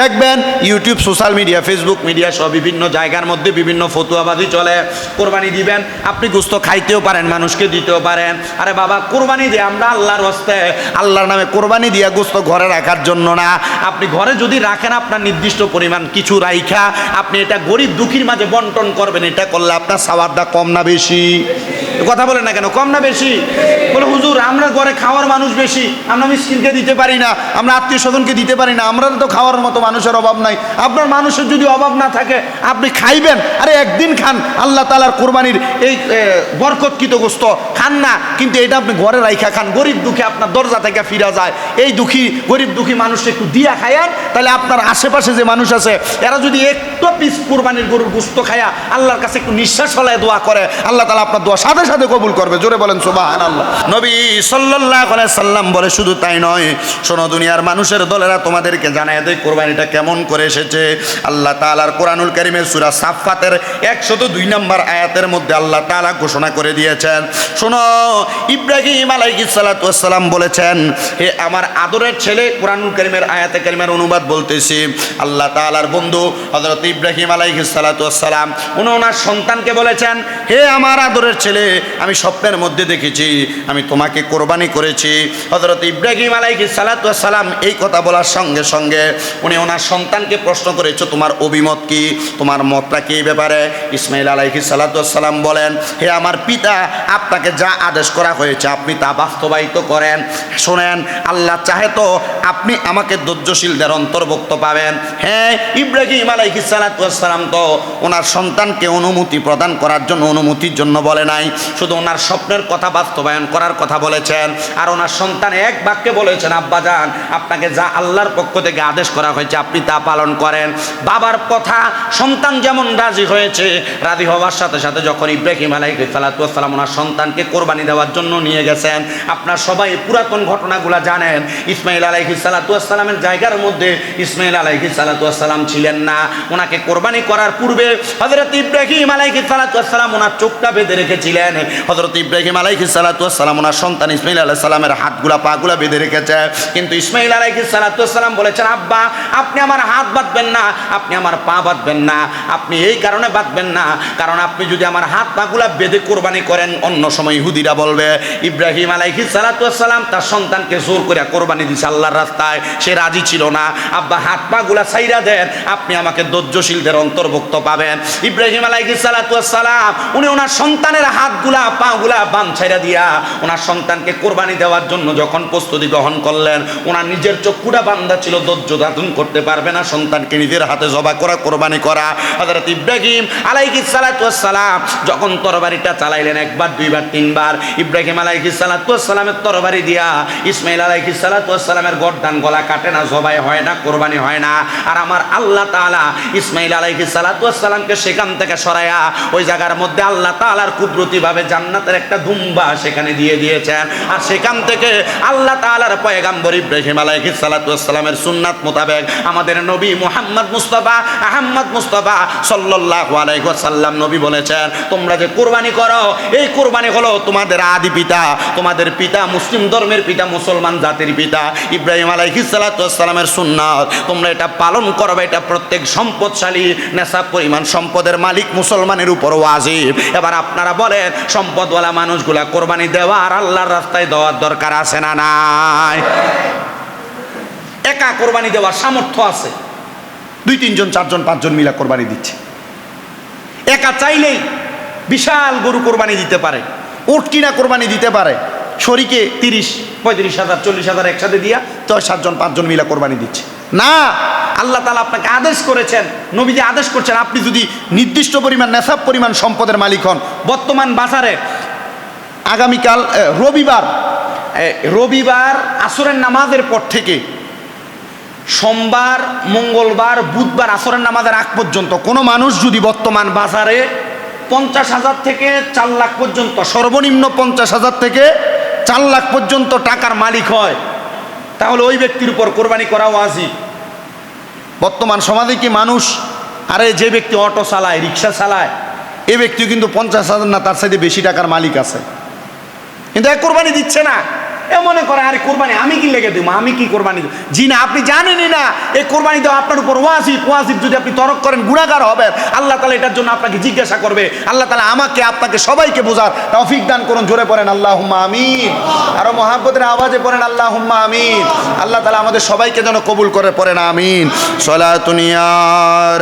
দেখবেন YouTube social media Facebook media সব বিভিন্ন জায়গার মধ্যে বিভিন্ন ফতুয়াবাজি চলে। কোরবানি দিবেন, আপনি গুস্ত খাইতেও পারেন, মানুষকে দিতেও পারেন। আরে বাবা, কোরবানি দিয়ে আমরা আল্লাহর হস্তে, আল্লাহর নামে কোরবানি দিয়ে গোস্ত ঘরে রাখার জন্য না। আপনি ঘরে যদি রাখেন আপনার নির্দিষ্ট পরিমাণ কিছু রাইখা, আপনি এটা গরিব দুঃখীর মাঝে বন্টন করবেন, এটা করলে আপনার সাবারটা কম না বেশি। কথা বলেন না কেন? কম না বেশি? বলে, হুজুর, আমরা ঘরে খাওয়ার মানুষ বেশি। আমরা মিসকিনকে দিতে পারি না, আমরা আত্মীয় স্বজনকে দিতে পারি না, আমরা তো খাওয়ার মতো মানুষের অভাব নাই। আপনার মানুষের যদি অভাব না থাকে, আপনি খাইবেন। আরে, একদিন খান, আল্লাহ তালার কোরবানির এই বরকতকৃত গোস্ত খান না, কিন্তু এটা আপনি ঘরে রাইখা খান। গরিব দুঃখী আপনার দরজা থেকে ফিরা যায়। এই দুঃখী, গরিব দুঃখী মানুষকে একটু দিয়া খায়ান তাহলে আপনার আশেপাশে যে মানুষ আছে, এরা যদি একটু পিস কোরবানির গরুর গোস্ত খায়া আল্লাহর কাছে একটু নিঃশ্বাস ফলায় দোয়া করে, আল্লাহ তালা আপনার দোয়া সাথে সাথে কবুল করবে, জোরে বলেন সুবাহান আল্লাহ নবী সাল্লাহ সাল্লাম বলে, শুধু তাই নয়, শোনো, দুনিয়ার মানুষের দলেরা তোমাদেরকে জানায় দেয়, কোরবানিটা কেমন করে এসেছে। আল্লাহ তালার কোরআনুল করিমের সুরা সাফাতের একশত দুই নম্বর আয়াতের মধ্যে আল্লাহ তালা ঘোষণা করে দিয়েছেন। শোনো, ইব্রাহিম আলাইসালাম বলেছেন, হে আমার আদরের ছেলে, কোরআনুল করিমের আয়াতে করিমের অনুবাদ বলতেছি। আল্লাহ তালার বন্ধু হজরত ইব্রাহিম আলাইসালাম উনি ওনার সন্তানকে বলেছেন, হে আমার আদরের ছেলে আমি স্বপ্নের মধ্যে দেখেছি, আমি তোমাকে কোরবানি করেছি। হজরত ইব্রাহিম আলাইহি সালাম এই কথা বলার সঙ্গে সঙ্গে উনি ওনার সন্তানকে প্রশ্ন করেছ, তোমার অভিমত কি? তোমার মতটা কি ব্যাপারে? ইসমাইল আলাইহি সালাম বলেন, হে আমার পিতা, আপনাকে যা আদেশ করা হয়েছে, আপনি তা বাস্তবায়িত করেন। শোনেন, আল্লাহ চাহে তো আপনি আমাকে ধৈর্যশীলদের অন্তর্ভুক্ত পাবেন। হ্যাঁ ইব্রাহিম আলাইহি সালাম তো ওনার সন্তানকে অনুমতি প্রদান করার জন্য, অনুমতির জন্য বলে নাই। শুধু ওনার স্বপ্নের কথা বাস্তবায়ন করার কথা বলেছেন, আর ওনার সন্তান এক বাক্যে বলেছেন, আব্বা আব্বাজান আপনাকে যা আল্লাহর পক্ষ থেকে আদেশ করা হয়েছে, আপনি তা পালন করেন। বাবার কথা সন্তান যেমন রাজি হয়েছে, রাজি হওয়ার সাথে সাথে যখন ইব্রাহিম আলাইসালাম ওনার সন্তানকে কোরবানি দেওয়ার জন্য নিয়ে গেছেন, আপনার সবাই পুরাতন ঘটনাগুলো জানেন, ইসমাইল আলাইহি সালাতামের জায়গার মধ্যে ইসমাইল আলাইহি সালাতাম ছিলেন না। ওনাকে কোরবানি করার পূর্বে হজরত ইব্রাহিম আলাইহি সালাতাম ওনার চোখটা বেঁধে রেখেছিলেন হজরত ইব্রাহিম আলাইহি সালাতাম ওনার সন্তান ইসমাইল আলাহ সালামের হাতগুলা, পাগুলা বেঁধে রেখেছে। কিন্তু ইসমাইল আলাইহি সালাতাম বলেছেন, আব্বা, আপনি আমার হাত বাঁধবেন না, আপনি আমার পা বাঁধবেন না, আপনি এই কারণে বাঁধবেন না, কারণ আপনি যদি আমার হাত পাগুলা বেঁধে কোরবানি করেন, অন্য সময় ইহুদিরা বলবে, ইব্রাহিম আলাইহি সালাতাম তার সন্তানকে জোর করে কোরবানি দিছে আল্লাহর রাস্তায়, সে রাজি ছিল না। আব্বা, হাত পাগুলা সাইরা দেন, আপনি আমাকে ধৈর্যশীলদের অন্তর্ভুক্ত পাবেন। ইব্রাহিম আলাইহি সালাতাম উনি ওনার সন্তানের হাতগুলা পাগুলা বান ছাইরা দিয়া ওনার সন্তানকে কোরবানি দেওয়ার জন্য যখন প্রস্তুতি গ্রহণ করলেন, ওনার নিজের চক্ষুটা বান্ধা ছিল, ধৈর্য ধারণ করতে পারবে না, সন্তানকে নিজের হাতে জবা করা, কোরবানি করা। হযরত ইব্রাহিম আলাইহি সালাম যখন তরবারিটা চালাইলেন, একবার, দুইবার, তিনবার, ইব্রাহিম আলাইহি সালামের তরবারি দিয়া ইসমাইল আলাইহি সালামের গর্দান গলা কাটে না, জবাই হয় না, কোরবানি হয় না। আর আমার আল্লাহ তাআলা ইসমাইল আলাইহি সালামকে সেখান থেকে সরায়া ওই জায়গার মধ্যে আল্লাহ তাআলার কুদরতিভাবে জান্নাতের একটা দুম্বা সেখানে দিয়ে দিয়েছেন। আর সেখান থেকে আল্লাহ তাআলার পয়গাম্বর ইব্রাহিম আলাইহি সালামের সুন্নাত মোতাবেক আমাদের নবী মুহাম্মদ মুস্তাফা আহম্মদ মুস্তাফা সাল্লাল্লাহু আলাইহি ওয়াসাল্লাম নবী বলেছেন, তোমরা যে কোরবানি করো, এই কোরবানি হলো তোমাদের আদি পিতা, তোমাদের পিতা মুসলিম ধর্মের পিতা, মুসলমান জাতির পিতা। ইব্রাহিম আলাইহি সালামের সুন্নাত, তোমরা এটা পালন করবে, এটা প্রত্যেক সম্পদশালী নেশা পরিমাণ সম্পদের মালিক মুসলমানের উপর ওয়াজিব। এবার আপনারা বলেন সম্পদওয়ালা মানুষগুলা কোরবানি দেওয়া আর আল্লাহর রাস্তায় দেওয়ার দরকার আছে না নাই? একা কোরবানি দেওয়ার সামর্থ্য আছে। দুই, তিনজন, চারজন, পাঁচজন মিলা কোরবানি দিচ্ছে। একা চাইলেই বিশাল গরু কোরবানি দিতে পারে। উট কিনা কোরবানি দিতে পারে। শরীকে তিরিশ, পঁয়ত্রিশ হাজার, চল্লিশ হাজার একসাথে দিয়া ছয় সাতজন, পাঁচজন মিলা কোরবানি দিচ্ছে। না, আল্লাহ তালা আপনাকে আদেশ করেছেন, নবীজি আদেশ করছেন, আপনি যদি নির্দিষ্ট পরিমাণ, নেশাব পরিমাণ সম্পদের মালিক হন, বর্তমান বাজারে, আগামীকাল রবিবার রবিবার আসরের নামাজের পর থেকে, সোমবার, মঙ্গলবার, বুধবার আসরের নামাজের আগ পর্যন্ত, কোনো মানুষ যদি বর্তমান বাজারে পঞ্চাশ হাজার থেকে চার লাখ পর্যন্ত, সর্বনিম্ন পঞ্চাশ হাজার থেকে চার লাখ পর্যন্ত টাকার মালিক হয় তাহলে ওই ব্যক্তির উপর কোরবানি করা ওয়াজিব। বর্তমান সমাজে কি মানুষ, আরে যে ব্যক্তি অটো চালায়, রিক্সা চালায়, এ ব্যক্তিও কিন্তু পঞ্চাশ হাজার না, তার সাথে বেশি টাকার মালিক আছে। কিন্তু এক কোরবানি দিচ্ছে না। এ মনে করে, আরে কোরবানি আমি কি লেগে দেবো? আমি কি কোরবানি দেবো? জি না আপনি জানেনই না, এই কোরবানি দেওয়া আপনার উপর ওয়াজিব। ওয়াজিব যদি আপনি তরক করেন গুণাগার হবেন। আল্লাহ তালা এটার জন্য আপনাকে জিজ্ঞাসা করবে। আল্লাহ তালা আমাকে, আপনাকে সবাইকে বোঝার তৌফিক দান করুন। জোরে পড়েন আল্লাহ হুম্মা আমিন। আরও মহাব্বতের আওয়াজে পড়েন আল্লাহ হুম্মা আমিন। আল্লাহ তালা আমাদের সবাইকে যেন কবুল করে পড়েন, আমিন। সলাতুনিয়া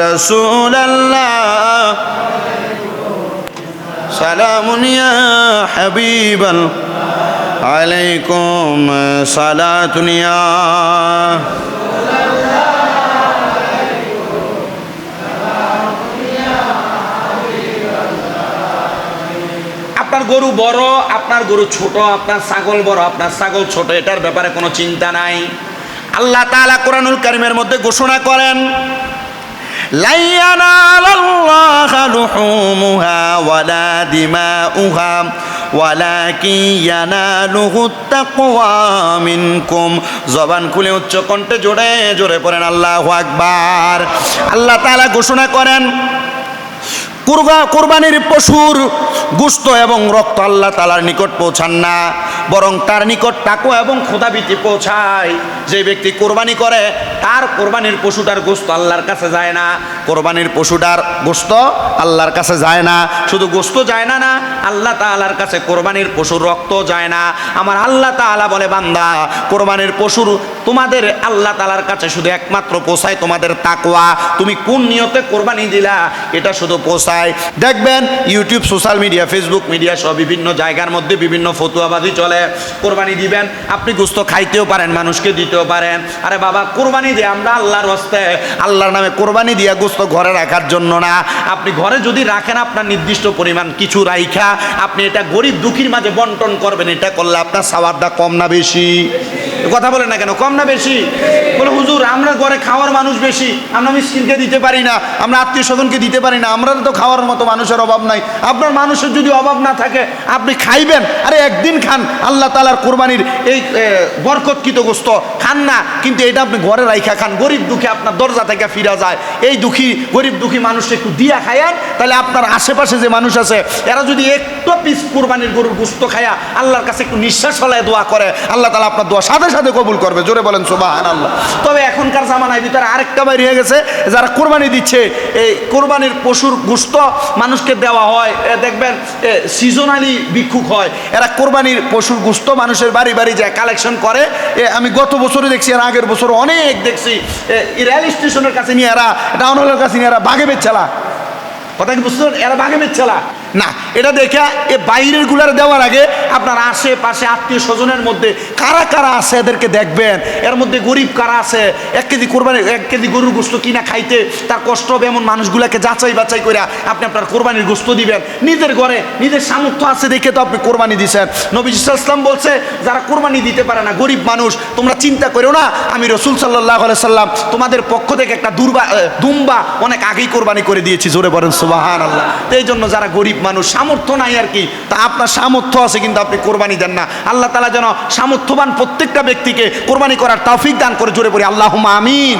রসুলাল্লাহ। সালামুন ইয়া হাবিবাল আলাইকুম সালাতুনিয়া আপনার গরু বড়, আপনার গরু ছোট, আপনার ছাগল বড়, আপনার ছাগল ছোট, এটার ব্যাপারে কোনো চিন্তা নাই। আল্লাহ তালা কোরআনুল কারিমের মধ্যে ঘোষণা করেন লাইয়ানা আল্লাহ লুহুমুহা ওয়ালা দিমাউহা। ওয়ালাকি ইয়ানালুহু মিনকুম। জবান খুলে উচ্চ কণ্ঠে জোরে জোরে পড়েন, আল্লাহু আকবার। আল্লাহ তালা ঘোষণা করেন কুরবা- কুরবানির পশুর গুস্ত এবং রক্ত আল্লাহ তালার নিকট পৌঁছান না, বরং তার নিকট টাকো এবং খোদাবিতি পৌঁছায়। যে ব্যক্তি কোরবানি করে, তার কোরবানির পশুটার গোস্ত আল্লাহর কাছে যায় না। কোরবানির পশুটার গোস্ত আল্লাহর কাছে যায় না। শুধু গোস্ত যায় না না, আল্লাহ তাআলার কাছে কোরবানির পশুর রক্ত যায় না। আমার আল্লাহ তাআলা বলে, বান্দা, কোরবানির পশুর তোমাদের আল্লাহ তাআলার কাছে শুধু একমাত্র পোষায় তোমাদের তাকওয়া। তুমি কোন নিয়তে কোরবানি দিলা, এটা শুধু পোষায় দেখবেন YouTube, social media, Facebook media সহ বিভিন্ন জায়গার মধ্যে বিভিন্ন ফতুয়াবাদি চলে। কোরবানি দিবেন, আপনি গুস্ত খাইতেও পারেন, মানুষকে দিতেও পারেন। আরে বাবা, কোরবানি দিয়ে আমরা আল্লাহর হস্তে। আল্লাহর নামে কোরবানি দিয়া গুস্ত ঘরে রাখার জন্য না। আপনি ঘরে যদি রাখেন আপনার নির্দিষ্ট পরিমাণ কিছু রাইখা, আপনি এটা গরিব দুঃখীর মাঝে বন্টন করবেন, এটা করলে আপনার সাওয়ারটা কম না বেশি। কথা বলে না কেন? কম না বেশি? বলে, হুজুর, আমরা ঘরে খাওয়ার মানুষ বেশি। আমরা মিসকিনকে দিতে পারি না, আমরা আত্মীয় স্বজনকে দিতে পারি না, আমরা তো খাওয়ার মতো মানুষের অভাব নাই। আপনার মানুষের যদি অভাব না থাকে, আপনি খাইবেন? আরে, একদিন খান, আল্লাহ তালার কোরবানির এই বরকতকৃত গোস্ত খান না, কিন্তু এটা আপনি ঘরে রাইখা খান। গরিব দুঃখী আপনার দরজা থেকে ফিরা যায়। এই দুঃখী, গরিব দুঃখী মানুষকে একটু দিয়া খায়ান তাহলে আপনার আশেপাশে যে মানুষ আছে, এরা যদি একটু পিস কোরবানির গরুর গুস্ত খায়া, আল্লাহর কাছে একটু নিঃশ্বাস হলায় দোয়া করে, আল্লাহ তালা আপনার দোয়া সাথে সাথে কবুল করবে, জোরে বলেন সোবাহান আল্লাহ তবে এখনকার জামানায় ভিতরে আরেকটা বাইর হয়ে গেছে, যারা কোরবানি দিচ্ছে, এই কোরবানির পশুর গুস্ত মানুষকে দেওয়া হয় দেখবেন সিজনালি ভিক্ষুক হয়। এরা কোরবানির পশুর গুস্ত মানুষের বাড়ি বাড়ি যায় কালেকশন করে। আমি গত বছরে দেখছি আর আগের বছর অনেক দেখছি রেল স্টেশনের কাছে নিয়ে এরা, টাউন হলের কাছে নিয়ে এরা বাঘে বেচালা কথা কি বুঝতে? এরা বাঘে বেচালা না, এটা দেখে এ বাইরেরগুলার দেওয়ার আগে আপনার আশেপাশে আত্মীয় স্বজনের মধ্যে কারা কারা আছে এদেরকে দেখবেন? এর মধ্যে গরিব কারা আছে? এক কেজি কোরবানি, এক কেজি গরুর গোস্ত কিনা খাইতে তার কষ্ট হবে এমন মানুষগুলাকে যাচাই বাছাই করে আপনি আপনার কোরবানির গোস্ত দিবেন। নিজের ঘরে, নিজের সামর্থ্য আছে দেখে তো আপনি কোরবানি দিচ্ছেন নবী ইসলাম বলছে, যারা কোরবানি দিতে পারে না, গরিব মানুষ, তোমরা চিন্তা করো না। আমি রসুল সাল্লাহ সাল্লাম তোমাদের পক্ষ থেকে একটা দুর্বা দুম্বা অনেক আগেই কোরবানি করে দিয়েছি। জোরে বলেন সুবাহান আল্লাহ তো এই জন্য যারা গরিব মানুষ সামর্থ্য নাই আর কি। তা আপনার সামর্থ্য আছে কিন্তু আপনি কোরবানি দেন না। আল্লাহ তালা যেন সামর্থ্যবান প্রত্যেকটা ব্যক্তিকে কোরবানি করার তাফিক দান করে জোরে পড়ি আল্লাহ আমিন।